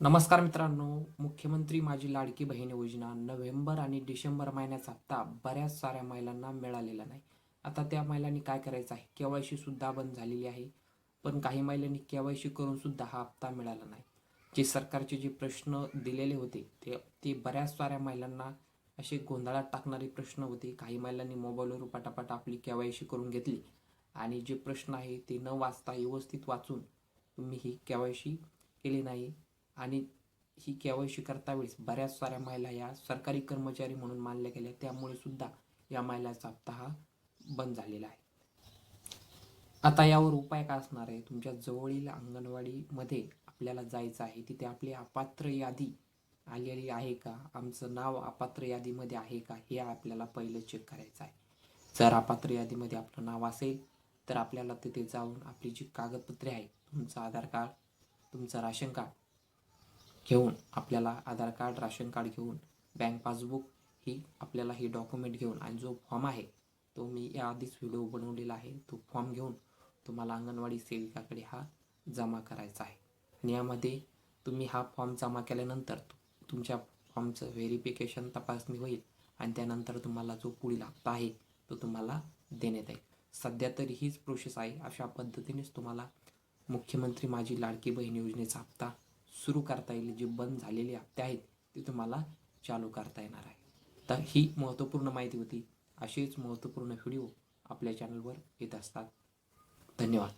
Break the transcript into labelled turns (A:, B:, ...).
A: नमस्कार मित्रांनो. मुख्यमंत्री माझी लाडकी बहीण योजना नोव्हेंबर आणि डिसेंबर महिन्याचा हप्ता बऱ्याच साऱ्या महिलांना मिळालेला नाही. आता त्या महिलांनी काय करायचं आहे? केवायसी सुद्धा बंद झालेली आहे. पण काही महिलांनी केवायसी करून सुद्धा हा हप्ता मिळाला नाही. जे सरकारचे जे प्रश्न दिलेले होते ते ते बऱ्याच साऱ्या महिलांना असे गोंधळात टाकणारे प्रश्न होते. काही महिलांनी मोबाईलवर पटापट आपली केवायसी करून घेतली. आणि जे प्रश्न आहे ते न वाचता व्यवस्थित वाचून तुम्ही ही केवायसी केली नाही. आणि ही केवायसी करता वेळेस बऱ्याच साऱ्या महिला या सरकारी कर्मचारी म्हणून मानल्या गेल्या. त्यामुळे सुद्धा या महिलाचा हप्ता हा बंद झालेला आहे. आता यावर उपाय काय असणार आहे? तुमच्या जवळील अंगणवाडीमध्ये आपल्याला जायचं आहे. तिथे आपली अपात्र यादी आलेली आहे का? आमचं नाव अपात्र यादीमध्ये आहे का? हे आपल्याला पहिलं चेक करायचं आहे. जर अपात्र यादीमध्ये आपलं नाव असेल तर आपल्याला तिथे जाऊन आपली जी कागदपत्रे आहेत तुमचं आधार कार्ड तुमचं राशन कार्ड घेऊन आपल्याला आधार कार्ड राशन कार्ड घेऊन बँक पासबुक ही आपल्याला ही डॉक्युमेंट घेऊन आणि जो फॉर्म आहे तो मी याआधीच व्हिडिओ बनवलेला आहे तो फॉर्म घेऊन तुम्हाला अंगणवाडी सेविकाकडे हा जमा करायचा आहे. आणि यामध्ये तुम्ही हा फॉर्म जमा केल्यानंतर तुमच्या फॉर्मचं व्हेरिफिकेशन तपासणी होईल आणि त्यानंतर तुम्हाला जो पुढील हप्ता आहे तो तुम्हाला देण्यात येईल. सध्या तरी हीच प्रोसेस आहे अशा पद्धतीनेच तुम्हाला मुख्यमंत्री माझी लाडकी बहीण योजनेचा हप्ता सुरू करता येईल जे बंद झालेले हप्ते आहेत ते तुम्हाला चालू करता येणार आहे. तर ही महत्त्वपूर्ण माहिती होती. असेच महत्त्वपूर्ण व्हिडिओ आपल्या चॅनलवर येत असतात. धन्यवाद.